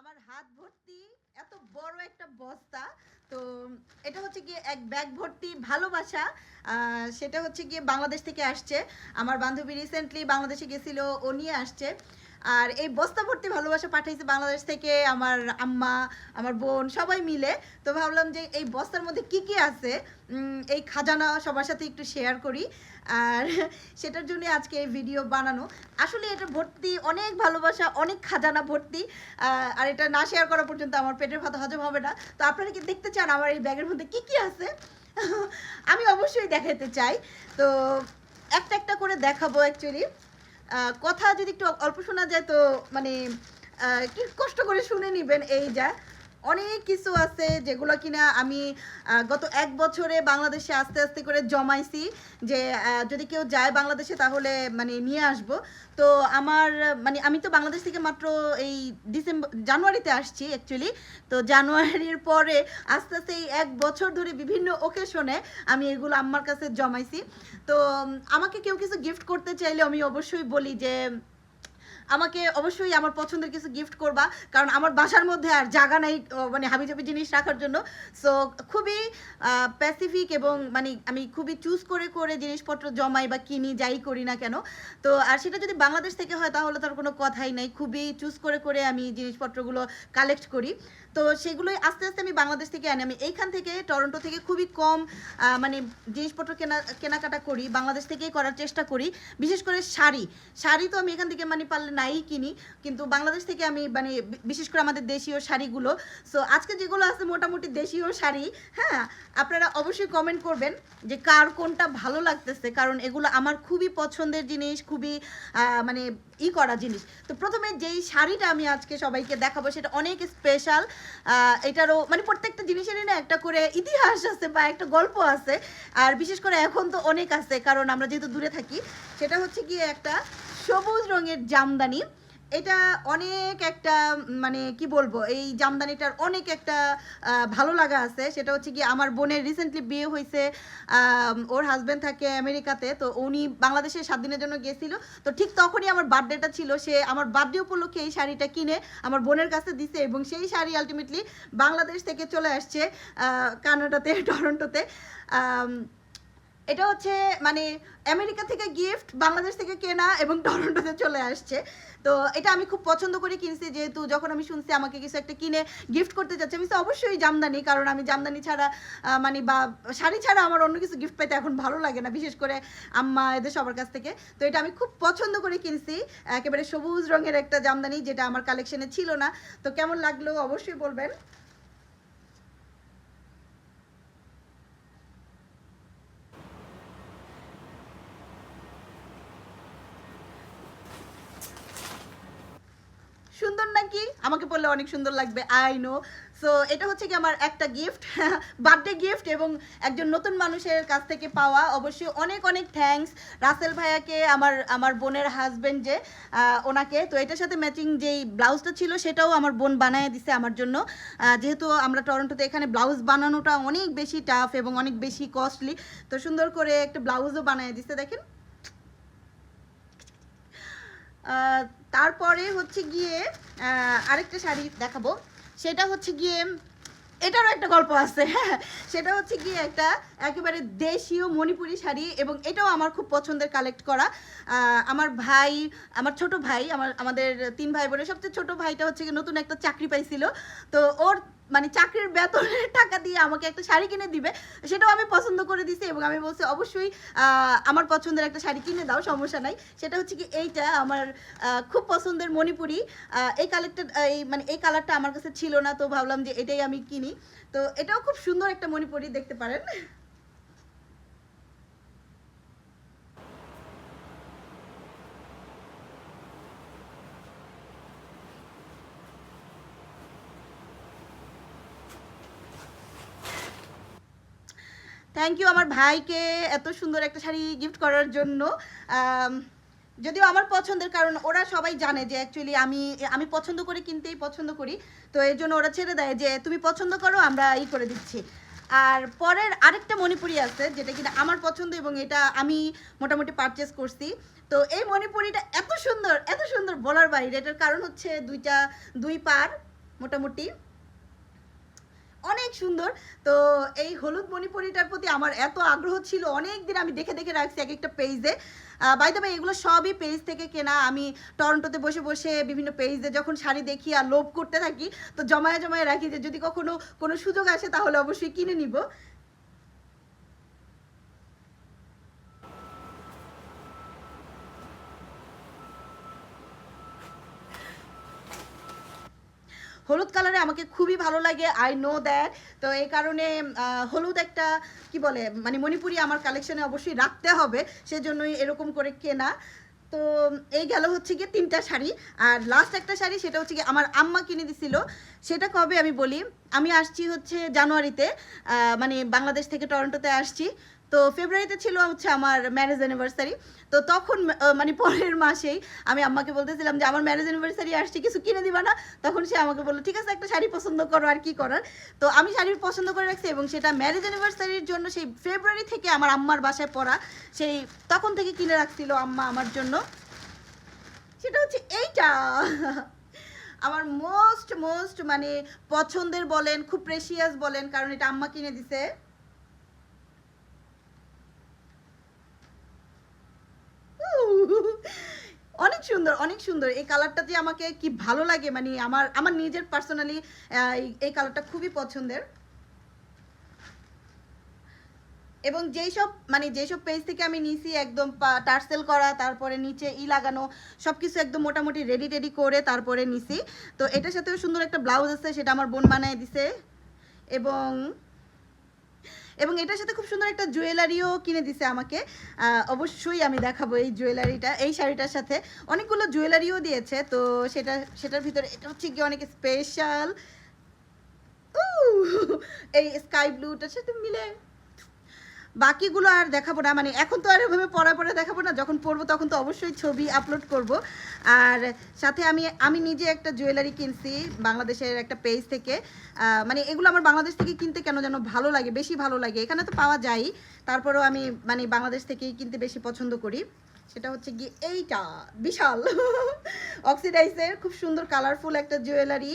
আমার হাত ভর্তি, এত বড় একটা বস্তা। তো এটা হচ্ছে গিয়ে এক ব্যাগ ভর্তি ভালোবাসা। সেটা হচ্ছে গিয়ে বাংলাদেশ থেকে আসছে। আমার বান্ধবী রিসেন্টলি বাংলাদেশে গেছিল, ও নিয়ে আসছে। আর এই বস্তা ভর্তি ভালোবাসা পাঠাইছে বাংলাদেশ থেকে আমার আম্মা, আমার বোন, সবাই মিলে। তো ভাবলাম যে এই বস্তার মধ্যে কি কি আছে এই খাজানা সবার সাথে একটু শেয়ার করি। আর সেটার জন্য আজকে এই ভিডিও বানানো। আসলে এটা ভর্তি, অনেক ভালোবাসা, অনেক খাজানা ভর্তি। আর এটা না শেয়ার করা পর্যন্ত আমার পেটের ভাত হজম হবে না। তো আপনারা কি দেখতে চান আমার এই ব্যাগের মধ্যে কি কি আছে? আমি অবশ্যই দেখাতে চাই। তো একটা একটা করে দেখাবো অ্যাকচুয়ালি কথা যদি একটু অল্প শোনা যায় তো মানে একটু কষ্ট করে শুনে নিবেন এই যা। অনেক কিছু আছে যেগুলো কিনা আমি গত এক বছরে বাংলাদেশে আস্তে আস্তে করে জমাইছি যে যদি কেউ যায় বাংলাদেশে তাহলে মানে নিয়ে আসব। তো আমার মানে আমি তো বাংলাদেশ থেকে মাত্র এই ডিসেম্বর জানুয়ারিতে আসছি অ্যাকচুয়ালি তো জানুয়ারির পরে আস্তে আস্তে এই এক বছর ধরে বিভিন্ন ওকেশনে আমি এগুলো আমার কাছে জমাইছি। তো আমাকে কেউ কিছু গিফট করতে চাইলে আমি অবশ্যই বলি যে আমাকে অবশ্যই আমার পছন্দের কিছু গিফট করবা, কারণ আমার বাসার মধ্যে আর জায়গা নাই মানে হাবিজাবি জিনিস রাখার জন্য। সো খুবই প্যাসিফিক এবং মানে আমি খুবই চুজ করে করে জিনিসপত্র জমাই বা কিনি, যাই করি না কেন। তো, আর সেটা যদি বাংলাদেশ থেকে হয়, তাহলে তার কোনো কথাই নাই। খুবই চুজ করে করে আমি জিনিসপত্রগুলো কালেক্ট করি। তো সেগুলোই আস্তে আস্তে আমি বাংলাদেশ থেকে আনি। আমি এইখান থেকে, টরন্টো থেকে খুবই কম মানে জিনিসপত্র কেনা, কেনাকাটা করি, বাংলাদেশ থেকেই করার চেষ্টা করি। বিশেষ করে শাড়ি। শাড়ি তো আমি এখান থেকে মানে পারলে নাই কিনি, কিন্তু বাংলাদেশ থেকে আমি মানে বিশেষ করে আমাদের দেশীয় শাড়িগুলো। সো আজকে যেগুলো আছে মোটামুটি দেশীয় শাড়ি হ্যাঁ আপনারা অবশ্যই কমেন্ট করবেন যে কার কোনটা ভালো লাগতেছে, কারণ এগুলো আমার খুবই পছন্দের জিনিস, খুবই মানে ই করা জিনিস। তো প্রথমে যেই শাড়িটা আমি আজকে সবাইকে দেখাবো, সেটা অনেক স্পেশাল এটারও মানে প্রত্যেকটা জিনিসেরই না একটা করে ইতিহাস আছে বা একটা গল্প আছে। আর বিশেষ করে এখন তো অনেক আছে, কারণ আমরা যেহেতু দূরে থাকি, সেটা হচ্ছে গিয়ে একটা সবুজ রঙের জামদানি। এটা অনেক একটা মানে কি বলব, এই জামদানিটার অনেক একটা ভালো লাগা আছে। সেটা হচ্ছে কি আমার বোনের রিসেন্টলি বিয়ে হয়েছে ওর হাজব্যান্ড থাকে আমেরিকাতে, তো উনি বাংলাদেশে সাত দিনের জন্য গেছিল তো ঠিক তখনই আমার বার্থডেটা ছিল, সে আমার বার্থডে উপলক্ষে এই শাড়িটা কিনে আমার বোনের কাছে দিছে এবং সেই শাড়ি আলটিমেটলি বাংলাদেশ থেকে চলে আসছে কানাডাতে, টরন্টোতে। এটা হচ্ছে মানে আমেরিকা থেকে গিফট বাংলাদেশ থেকে কেনা এবং টরন্টোতে চলে আসছে। তো এটা আমি খুব পছন্দ করে কিনছি, যেহেতু যখন আমি শুনছি আমাকে কিছু একটা কিনে গিফট করতে যাচ্ছে, আমি তো অবশ্যই জামদানি, কারণ আমি জামদানি ছাড়া মানে বা, শাড়ি ছাড়া আমার অন্য কিছু গিফট পাইতে এখন ভালো লাগে না, বিশেষ করে আম্মা, এদের সবার কাছ থেকে। তো এটা আমি খুব পছন্দ করে কিনছি, একেবারে সবুজ রঙের একটা জামদানি, যেটা আমার কালেকশনে ছিল না। তো কেমন লাগল অবশ্যই বলবেন সুন্দর নাকি? আমাকে বললে অনেক সুন্দর লাগবে আই নো সো এটা হচ্ছে কি আমার একটা গিফট বার্থডে গিফট এবং একজন নতুন মানুষের কাছ থেকে পাওয়া অবশ্যই অনেক অনেক থ্যাঙ্কস রাসেল ভাইয়াকে, আমার আমার বোনের হাজবেন্ড যে ওনাকে। তো এটার সাথে ম্যাচিং যেই ব্লাউজটা ছিল, সেটাও আমার বোন বানিয়ে দিছে আমার জন্য। যেহেতু আমরা টরন্টোতে এখানে ব্লাউজ বানানোটা অনেক বেশি টাফ এবং অনেক বেশি কস্টলি তো সুন্দর করে একটা ব্লাউজও বানিয়ে দিছে, দেখেন। তারপরে হচ্ছে গিয়ে আরেকটা শাড়ি দেখাবো। সেটা হচ্ছে গিয়ে, এটারও একটা গল্প আছে হ্যাঁ সেটা হচ্ছে গিয়ে একটা একেবারে দেশীয় মণিপুরি শাড়ি এবং এটাও আমার খুব পছন্দের কালেক্ট করা। আমার ভাই, আমার ছোট ভাই, আমার, আমাদের তিন ভাই বোনের সবচেয়ে ছোট ভাইটা হচ্ছে নতুন একটা চাকরি পাইছিল। তো ওর মানে চাকরির বেতনের টাকা দিয়ে আমাকে একটা শাড়ি কিনে দিবে, সেটাও আমি পছন্দ করে দিছি এবং আমি বলছি অবশ্যই আমার পছন্দের একটা শাড়ি কিনে দাও, সমস্যা নাই। সেটা হচ্ছে কি এইটা, আমার খুব পছন্দের মণিপুরি এই কালারটা এই মানে এই কালারটা আমার কাছে ছিল না, তো ভাবলাম যে এটাই আমি কিনি। তো এটাও খুব সুন্দর একটা মণিপুরি, দেখতে পারেন। থ্যাংক ইউ আমার ভাইকে এত সুন্দর একটা শাড়ি গিফট করার জন্য। যদিও আমার পছন্দের, কারণ ওরা সবাই জানে যে অ্যাকচুয়ালি আমি আমি পছন্দ করে, কিনতেই পছন্দ করি। তো এর জন্য ওরা ছেড়ে দেয় যে, তুমি পছন্দ করো, আমরা ই করে দিচ্ছি। আর পরের আরেকটা মণিপুরি আছে, যেটা কিনা আমার পছন্দ এবং এটা আমি মোটামুটি পারচেস করছি। তো এই মণিপুরিটা এত সুন্দর এত সুন্দর বলার বাইরে, এটার কারণ হচ্ছে দুইটা, দুই পার মোটামুটি। অনেক সুন্দর। তো এই হলুদ মণিপুরিটার প্রতি আমার এত আগ্রহ ছিল অনেক দিন আমি দেখে দেখে রাখছি এক একটা পেজে বাই দ্য এগুলো সবই পেজ থেকে কেনা। আমি টরন্টোতে বসে বসে বিভিন্ন পেজে যখন শাড়ি দেখি আর লোভ করতে থাকি, তো জমায়ে জমায়ে রাখি যে যদি কখনো কোনো সুযোগ আসে তাহলে অবশ্যই কিনে নিব। হলুদ কালারে আমাকে খুবই ভালো লাগে আই নো দ্যাট তো এই কারণে হলুদ একটা, কি বলে মানে মণিপুরি আমার কালেকশনে অবশ্যই রাখতে হবে, সেজন্যই এরকম করে কেনা। তো এই গেল হচ্ছে গিয়ে তিনটা শাড়ি, আর লাস্ট একটা শাড়ি সেটা হচ্ছে গিয়ে আমার আম্মা কিনে দিছিল। সেটা কবে আমি বলি? আমি আসছি হচ্ছে জানুয়ারিতে মানে বাংলাদেশ থেকে টরন্টোতে আসছি। তো ফেব্রুয়ারিতে ছিল হচ্ছে আমার ম্যারেজ অ্যানিভার্সারি তো তখন মানে পরের মাসেই আমি আম্মাকে বলতেছিলাম যে, আমার ম্যারেজ অ্যানিভার্সারি আসছে, কিছু কিনে দিবা না? তখন সে আমাকে বলল, ঠিক আছে, একটা শাড়ি পছন্দ করো আর কি করার। তো আমি শাড়ি পছন্দ করে রাখছি এবং সেটা ম্যারেজ অ্যানিভার্সারির জন্য সেই ফেব্রুয়ারি থেকে আমার আম্মার বাসায় পড়া সেই তখন থেকে কিনে রাখছিল আম্মা আমার জন্য। সেটা হচ্ছে এইটা। আমার মোস্ট মোস্ট মানে পছন্দের বলেন, খুব প্রেশিয়াস বলেন, কারণ এটা আম্মা কিনে দিছে অনেক সুন্দর, অনেক সুন্দর। এই কালারটা যে আমাকে কি ভালো লাগে মানে আমার আমার নিজের পার্সোনালি এই কালারটা খুবই পছন্দের। এবং যেই সব মানে যেসব পেজ থেকে আমি নিছি, একদম টার্সেল করা, তারপরে নিচে ই লাগানো সব কিছু একদম মোটামুটি রেডি টেডি করে তারপরে নিছি। তো এটার সাথেও সুন্দর একটা ব্লাউজ আছে, সেটা আমার বোন বানায় দিছে। এবং এবং এটার সাথে খুব সুন্দর একটা জুয়েলারিও কিনে দিছে আমাকে। অবশ্যই আমি দেখাবো এই জুয়েলারিটা, এই শাড়িটার সাথে। অনেকগুলো জুয়েলারিও দিয়েছে, তো সেটা, সেটার ভিতরে, এটা হচ্ছে গিয়ে অনেক স্পেশাল এই স্কাই ব্লুটার সাথে মিলে বাকিগুলো আর দেখাবো না। মানে এখন তো আর এভাবে পড়া পড়ে দেখাবো না। যখন পড়ব তখন তো অবশ্যই ছবি আপলোড করব। আর সাথে আমি আমি নিজে একটা জুয়েলারি কিনছি বাংলাদেশের একটা পেজ থেকে। মানে এগুলো আমার বাংলাদেশ থেকে কিনতে কেন যেন ভালো লাগে, বেশি ভালো লাগে। এখানে তো পাওয়া যায় তারপরেও আমি মানে বাংলাদেশ থেকেই কিনতে বেশি পছন্দ করি। সেটা হচ্ছে গিয়ে এইটা, বিশাল। অক্সিডাইসের খুব সুন্দর কালারফুল একটা জুয়েলারি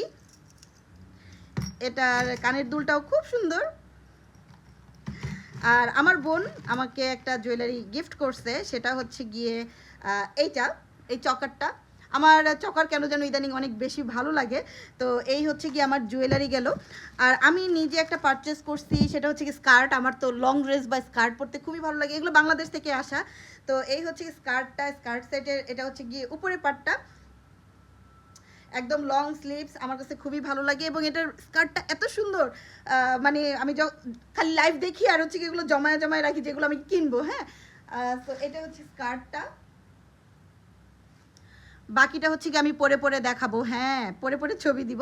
এটার কানের দুলটাও খুব সুন্দর। আর আমার বোন আমাকে একটা জুয়েলারি গিফট করছে, সেটা হচ্ছে গিয়ে এইটা, এই চকারটা। আমার চকার কেন যেন ইদানিং অনেক বেশি ভালো লাগে। তো এই হচ্ছে গিয়ে আমার জুয়েলারি গেল। আর আমি নিজে একটা পারচেস করছি, সেটা হচ্ছে কি স্কার্ট আমার তো লং ড্রেস বা স্কার্ট পরতে খুবই ভালো লাগে। এগুলো বাংলাদেশ থেকে আসা। তো এই হচ্ছে কি স্কার্টটা স্কার্ট সেটের এটা হচ্ছে গিয়ে উপরে পাটটা একদম লং স্লিভস আমার কাছে খুবই ভালো লাগে এবং এটার স্কার্টটা এত সুন্দর মানে আমি খালি লাইভ দেখি আর হচ্ছে কি এগুলো জমায়ে জমায় রাখি যেগুলো আমি কিনবো হ্যাঁ? তো এটা হচ্ছে স্কার্টটা বাকিটা হচ্ছে কি আমি পরে পরে দেখাবো হ্যাঁ পরে পরে ছবি দিব।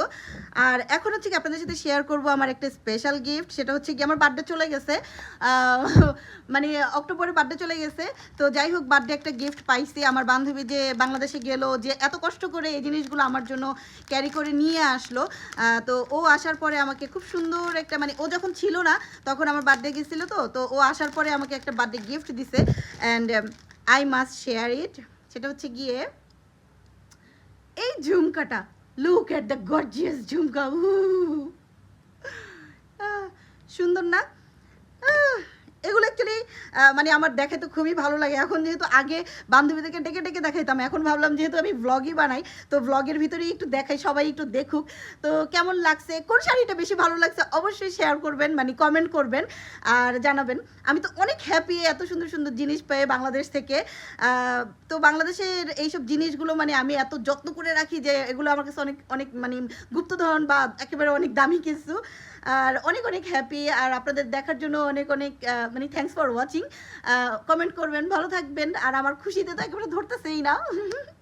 আর এখন হচ্ছে কি আপনাদের সাথে শেয়ার করব আমার একটা স্পেশাল গিফট সেটা হচ্ছে কি আমার বার্থডে চলে গেছে। মানে অক্টোবরে বার্থডে চলে গেছে। তো যাই হোক বার্থডে একটা গিফট পাইছি। আমার বান্ধবী যে বাংলাদেশে গেল, যে এত কষ্ট করে এই জিনিসগুলো আমার জন্য ক্যারি করে নিয়ে আসলো। তো ও আসার পরে আমাকে খুব সুন্দর একটা মানে ও যখন ছিল না, তখন আমার বার্থডে গেছিল তো তো ও আসার পরে আমাকে একটা বার্থডে গিফট দিছে। And I must share it সেটা হচ্ছে গিয়ে এই ঝুমকাটা। Look at the gorgeous jhumka সুন্দর না? এগুলো অ্যাকচুয়ালি মানে আমার দেখে তো খুবই ভালো লাগে। এখন যেহেতু আগে বান্ধবীদেরকে ডেকে ডেকে দেখাইতাম, এখন ভাবলাম যেহেতু আমি ব্লগই বানাই, তো ব্লগের ভিতরেই একটু দেখাই, সবাই একটু দেখুক। তো কেমন লাগছে? কোন শাড়িটা বেশি ভালো লাগছে? অবশ্যই শেয়ার করবেন মানে কমেন্ট করবেন আর জানাবেন। আমি তো অনেক হ্যাপি এত সুন্দর সুন্দর জিনিস পেয়ে বাংলাদেশ থেকে। তো বাংলাদেশের এইসব জিনিসগুলো মানে আমি এত যত্ন করে রাখি যে এগুলো আমার কাছে অনেক অনেক মানে গুপ্তধন বা একেবারে অনেক দামি কিছু। আর অনেক অনেক হ্যাপি আর আপনাদের দেখার জন্য অনেক অনেক মানে থ্যাংকস ফর ওয়াচিং কমেন্ট করবেন, ভালো থাকবেন আর আমার খুশিতে তো একেবারে ধরতেছেই না।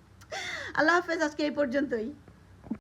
আল্লাহ হাফেজ, আজকে এই পর্যন্তই।